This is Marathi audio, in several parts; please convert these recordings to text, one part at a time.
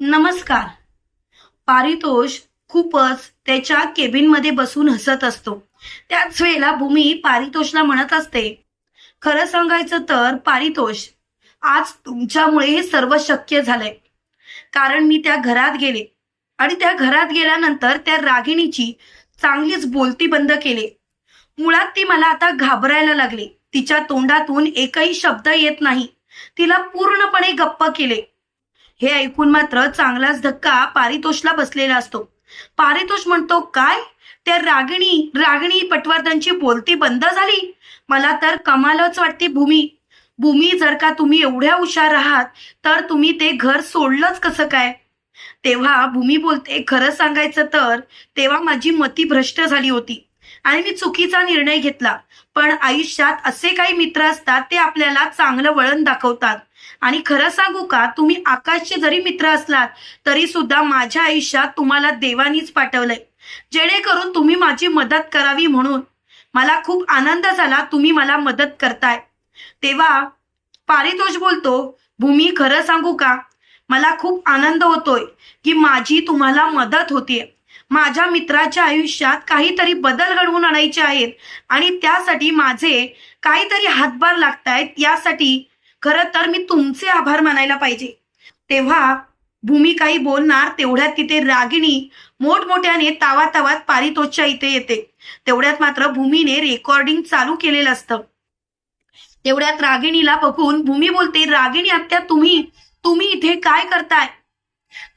नमस्कार. पारितोष खूपच त्याच्या केबिनमध्ये बसून हसत असतो. त्याच वेळेला भूमी पारितोषला म्हणत असते खरं सांगायचं तर पारितोष आज तुमच्यामुळे हे सर्व शक्य झालंय. कारण मी त्या घरात गेले आणि त्या घरात गेल्यानंतर त्या रागिणीची चांगलीच बोलती बंद केली. मुळात ती मला आता घाबरायला लागली. तिच्या तोंडातून एकही शब्द येत नाही. तिला पूर्णपणे गप्प केले. हे ऐकून मात्र चांगलाच धक्का पारितोषला बसलेला असतो. पारितोष म्हणतो काय? त्या रागिणी रागिणी पटवर्धनची बोलती बंद झाली? मला तर कमालच वाटते भूमी. भूमी जर का तुम्ही एवढ्या हुशार आहात तर तुम्ही ते घर सोडलंच कसं काय? तेव्हा भूमी बोलते खरं सांगायचं तर तेव्हा माझी मती भ्रष्ट झाली होती. आणि मी चुकीचा निर्णय घेतला. पण आयुष्यात असे काही मित्र असतात ते आपल्याला चांगलं वळण दाखवतात. आणि खरं सांगू का तुम्ही आकाशचे जरी मित्र असलात तरी सुद्धा माझ्या आयुष्यात तुम्हाला देवानीच पाठवलंय. जेणेकरून तुम्ही माझी मदत करावी म्हणून. मला खूप आनंद झाला तुम्ही मला मदत करताय. तेव्हा पारितोष बोलतो भूमी खरं सांगू का? मला खूप आनंद होतोय की माझी तुम्हाला मदत होतीये. माझ्या मित्राच्या आयुष्यात काहीतरी बदल घडवून आणायचे आहेत आणि त्यासाठी माझे काहीतरी हातभार लागतायत यासाठी खरं तर मी तुमचे आभार मानायला पाहिजे. तेव्हा भूमी काही बोलणार तेवढ्यात तिथे रागिणी मोठमोठ्याने तावा तावात पारितोषच्या इथे येते. तेवढ्यात मात्र भूमीने रेकॉर्डिंग चालू केलेलं असतं. तेवढ्यात रागिणीला बघून भूमी बोलते रागिणी आत्या तुम्ही तुम्ही इथे काय करताय?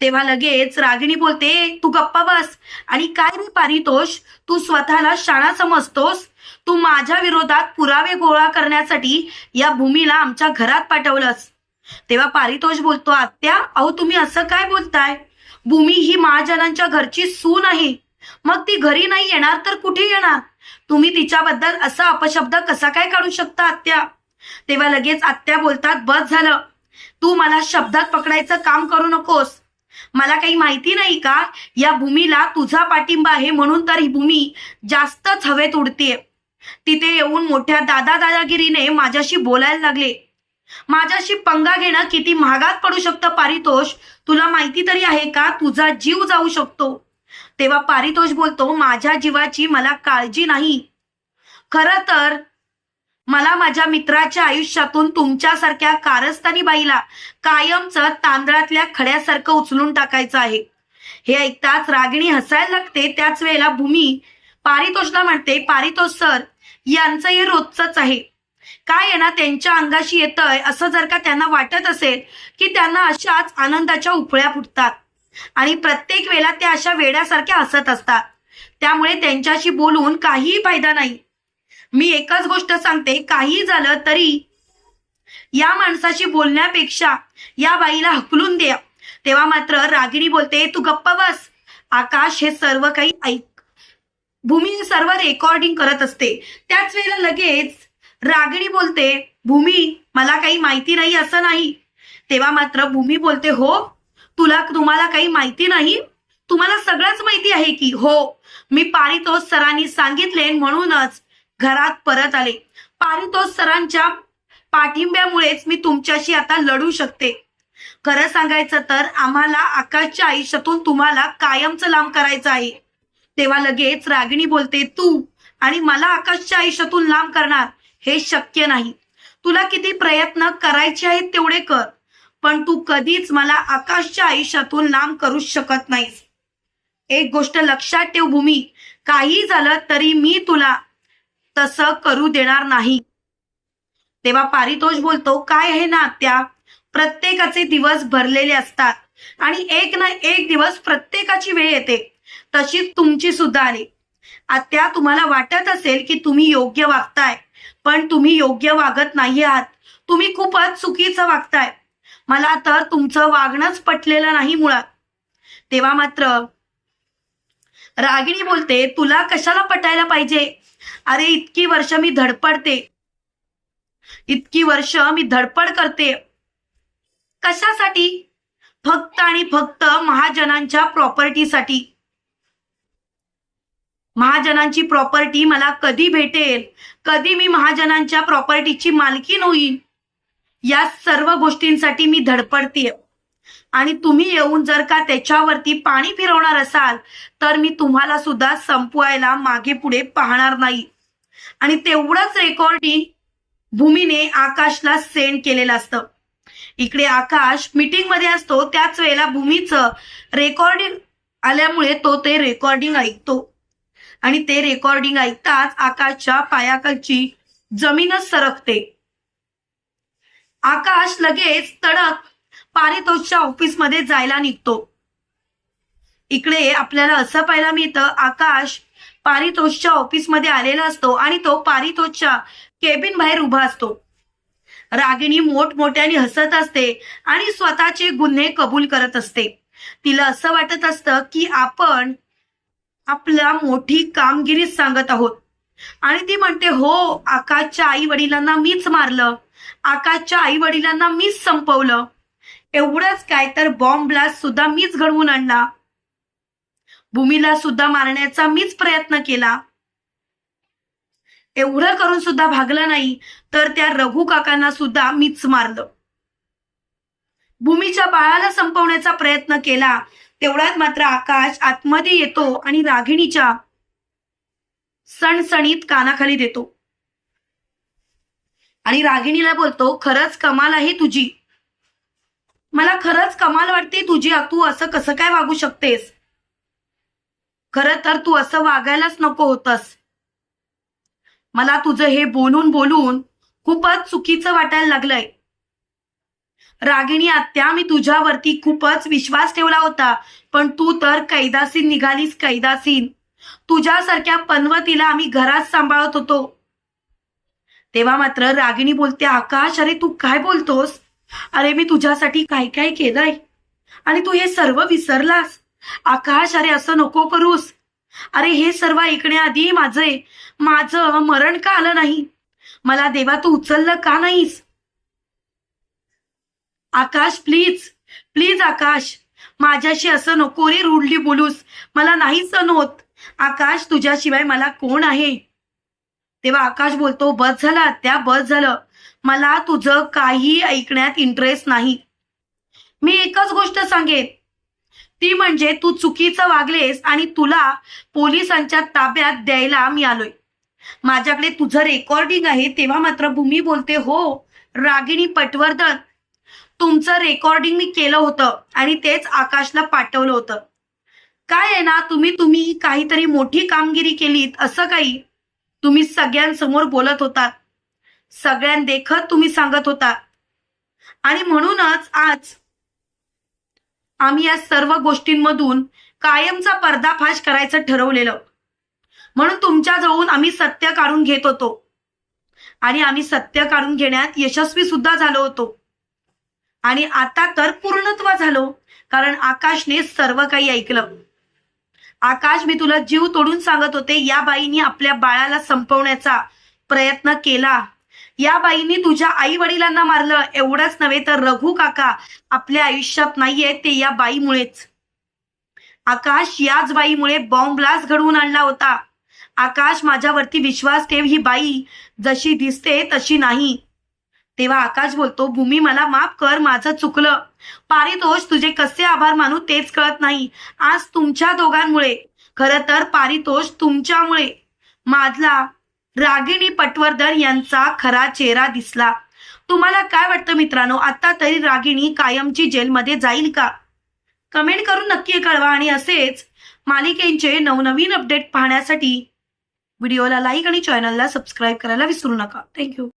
तेव्हा लगेच रागिणी बोलते तू गप्पा बस. आणि काय रे पारितोष? तू स्वतःला शाळा समजतोस? तू माझ्या विरोधात पुरावे गोळा करण्यासाठी या भूमीला आमच्या घरात पाठवलंस. तेव्हा पारितोष बोलतो आत्या अहो तुम्ही असं काय बोलताय? भूमी ही महाजनांच्या घरची सून आहे. मग ती घरी नाही येणार तर कुठे येणार? तुम्ही तिच्याबद्दल असा अपशब्द कसा काय काढू शकता आत्या? तेव्हा लगेच आत्या बोलतात बस झालं. तू मला शब्दात पकडायचं काम करू नकोस. मला काही माहिती नाही का? या भूमीला तुझा पाठिंबा आहे म्हणून तर ही भूमी जास्तच हवेत उडतीये. तिथे येऊन मोठ्या दादा दादागिरीने माझ्याशी बोलायला लागले. माझ्याशी पंगा घेणं किती महागात पडू शकतं पारितोष? तुला माहिती तरी आहे का? तुझा जीव जाऊ शकतो. तेव्हा पारितोष बोलतो माझ्या जीवाची मला काळजी नाही. खरं तर मला माझ्या मित्राच्या आयुष्यातून तुमच्यासारख्या कारस्थानी बाईला कायमच तांदळातल्या खड्यासारखं उचलून टाकायचं आहे. हे ऐकताच रागिणी हसायला लागते. त्याच वेळेला भूमी पारितोषला म्हणते पारितोष सर यांचं हे रोजच आहे. काय आहे ना त्यांच्या अंगाशी येतंय असं जर का त्यांना वाटत असेल की त्यांना अशाच आनंदाच्या उफळ्या फुटतात. आणि प्रत्येक वेळेला त्या अशा वेड्यासारख्या हसत असतात. त्यामुळे त्यांच्याशी बोलून काहीही फायदा नाही. मी एकच गोष्ट सांगते काही झालं तरी या माणसाशी बोलण्यापेक्षा या बाईला हकलून द्या तेव्हा मात्र रागिणी बोलते तू गप्पा बस. आकाश हे सर्व काही ऐक. भूमी सर्व रेकॉर्डिंग करत असते. त्याच वेळेला लगेच रागिणी बोलते भूमी मला काही माहिती नाही असं नाही. तेव्हा मात्र भूमी बोलते हो तुला तुम्हाला काही माहिती नाही? तुम्हाला सगळंच माहिती आहे की हो मी पारितोष सरांनी सांगितले म्हणूनच घरात परत आले. पारितोष सरांच्या पाठिंब्यामुळेच मी तुमच्याशी आता लढू शकते. खरं सांगायचं तर आम्हाला आकाशच्या आयुष्यातून तुम्हाला कायमचं लांब करायचं आहे. तेव्हा लगेच रागिणी बोलते तू आणि मला आकाशच्या आयुष्यातून लांब करणार हे शक्य नाही. तुला किती प्रयत्न करायचे आहेत तेवढे कर पण तू कधीच मला आकाशच्या आयुष्यातून लांब करू शकत नाहीस. एक गोष्ट लक्षात ठेव भूमी काही झालं तरी मी तुला तसं करू देणार नाही. तेव्हा पारितोष बोलतो काय आहे ना आत्या? प्रत्येकाचे दिवस भरलेले असतात आणि एक ना एक दिवस प्रत्येकाची वेळ येते. तशीच तुमची सुद्धा आली. आत्या तुम्हाला वाटत असेल की तुम्ही योग्य वागताय पण तुम्ही योग्य वागत नाही आहात. तुम्ही खूपच चुकीचं वागताय. मला तर तुमचं वागणंच पटलेलं नाही मुळात. तेव्हा मात्र रागिणी बोलते तुला कशाला पटायला पाहिजे? अरे इतकी वर्ष मी धडपडते. इतकी वर्ष मी धडपड करते. कशासाठी? फक्त आणि फक्त महाजनांच्या प्रॉपर्टीसाठी. महाजनांची प्रॉपर्टी मला कधी भेटेल? कधी मी महाजनांच्या प्रॉपर्टीची मालकीन होईल या सर्व गोष्टींसाठी मी धडपडतीये आणि तुम्ही येऊन जर का त्याच्यावरती पाणी फिरवणार असाल तर मी तुम्हाला सुद्धा संपवायला मागे पुढे पाहणार नाही. आणि तेवढंच रेकॉर्डिंग भूमीने आकाशला सेंड केलेलं असतं. इकडे आकाश मीटिंगमध्ये असतो त्याच वेळेला भूमीचं रेकॉर्डिंग आल्यामुळे तो ते रेकॉर्डिंग ऐकतो. आणि ते रेकॉर्डिंग ऐकताच आकाशच्या पायाखालची जमीनच सरकते. आकाश लगेच तडक पारितोषच्या ऑफिसमध्ये जायला निघतो. इकडे आपल्याला असं पाहायला मिळतं आकाश पारितोषच्या ऑफिसमध्ये आलेला असतो आणि तो पारितोषच्या केबिन बाहेर उभा असतो. रागिणी मोठमोठ्याने हसत असते आणि स्वतःचे गुन्हे कबूल करत असते. तिला असं वाटत असतं की आपण आपल्या मोठी कामगिरी सांगत आहोत. आणि ती म्हणते हो आकाशच्या आई वडिलांना मीच मारलं. आकाशच्या आई वडिलांना मीच संपवलं. एवढंच काय तर बॉम्ब ब्लास्ट सुद्धा मीच घडवून आणला. भूमीला सुद्धा मारण्याचा मीच प्रयत्न केला. एवढं करून सुद्धा भागलं नाही तर त्या रघु काकांना सुद्धा मीच मारलं. भूमीच्या बाळाला संपवण्याचा प्रयत्न केला तेवढ्यात मात्र आकाश आतमध्ये येतो आणि रागिणीच्या सणसणीत कानाखाली देतो. आणि रागिणीला बोलतो खरंच कमाल आहे तुझी. मला खरंच कमाल वाटते तुझी तू असं कसं काय वागू शकतेस? खरं तर तू असं वागायलाच नको होतस. मला तुझं हे बोलून बोलून खूपच चुकीचं वाटायला लागलंय. रागिणी आत्या मी तुझ्यावरती खूपच विश्वास ठेवला होता पण तू तर कैदासीन निघालीस कैदासीन. तुझ्यासारख्या पनवतीला आम्ही घरात सांभाळत होतो. तेव्हा मात्र रागिणी बोलते आकाश अरे तू काय बोलतोस? अरे मी तुझ्यासाठी काय काय केलंय? आणि तू हे सर्व विसरलास. आकाश अरे असं नको करूस. अरे हे सर्व ऐकण्याआधी माझे माझं मरण का आलं नाही? मला देवा तू उचललं का नाहीस? आकाश प्लीज प्लीज आकाश माझ्याशी असं नको रे रुडली बोलूस. मला नाही सण होत. आकाश तुझ्याशिवाय मला कोण आहे? तेव्हा आकाश बोलतो बस झाला त्या बस झालं. मला तुझं काही ऐकण्यात इंटरेस्ट नाही. मी एकच गोष्ट सांगेन. ती म्हणजे तू चुकीचं वागलेस आणि तुला पोलिसांच्या ताब्यात द्यायला मी आलोय. माझ्याकडे तुझं रेकॉर्डिंग आहे तेव्हा मात्र भूमी बोलते हो रागिणी पटवर्धन तुमचं रेकॉर्डिंग मी केलं होतं आणि तेच आकाशला पाठवलं होतं. काय आहे ना तुम्ही तुम्ही काहीतरी मोठी कामगिरी केलीत असं काही तुम्ही सगळ्यांसमोर बोलत होतात सगळ्यांदेखत तुम्ही सांगत होता. आणि म्हणूनच आज आम्ही या सर्व गोष्टींमधून कायमचा पर्दाफाश करायचं ठरवलेलं. म्हणून तुमच्याजवळून आम्ही सत्य काढून घेत होतो. आणि आम्ही सत्य काढून घेण्यात यशस्वी सुद्धा झालो होतो. आणि आता तर पूर्णत्व झालो कारण आकाशने सर्व काही ऐकलं. आकाश मी तुला जीव तोडून सांगत होते या बाईनी आपल्या बाळाला संपवण्याचा प्रयत्न केला. या बाईंनी तुझ्या आई वडिलांना मारलं. एवढंच नव्हे तर रघु काका आपल्या आयुष्यात नाहीये ते या बाईमुळेच. आकाश याच बाईमुळे बॉम्ब ब्लास्ट घडवून आणला होता. आकाश माझ्यावरती विश्वास ठेव ही बाई. जशी दिसते तशी नाही. तेव्हा आकाश बोलतो भूमी मला माफ कर माझं चुकलं. पारितोष तुझे कसे आभार मानू तेच कळत नाही. आज तुमच्या दोघांमुळे. खरं तर पारितोष तुमच्यामुळे. माझला रागिणी पटवर्धन यांचा खरा चेहरा दिसला. तुम्हाला काय वाटतं मित्रांनो? आता तरी रागिणी कायमची जेलमध्ये जाईल का? कमेंट करून नक्की कळवा आणि असेच मालिकेंचे नवनवीन अपडेट पाहण्यासाठी व्हिडिओला लाईक आणि चॅनलला सबस्क्राईब करायला विसरू नका. थँक्यू.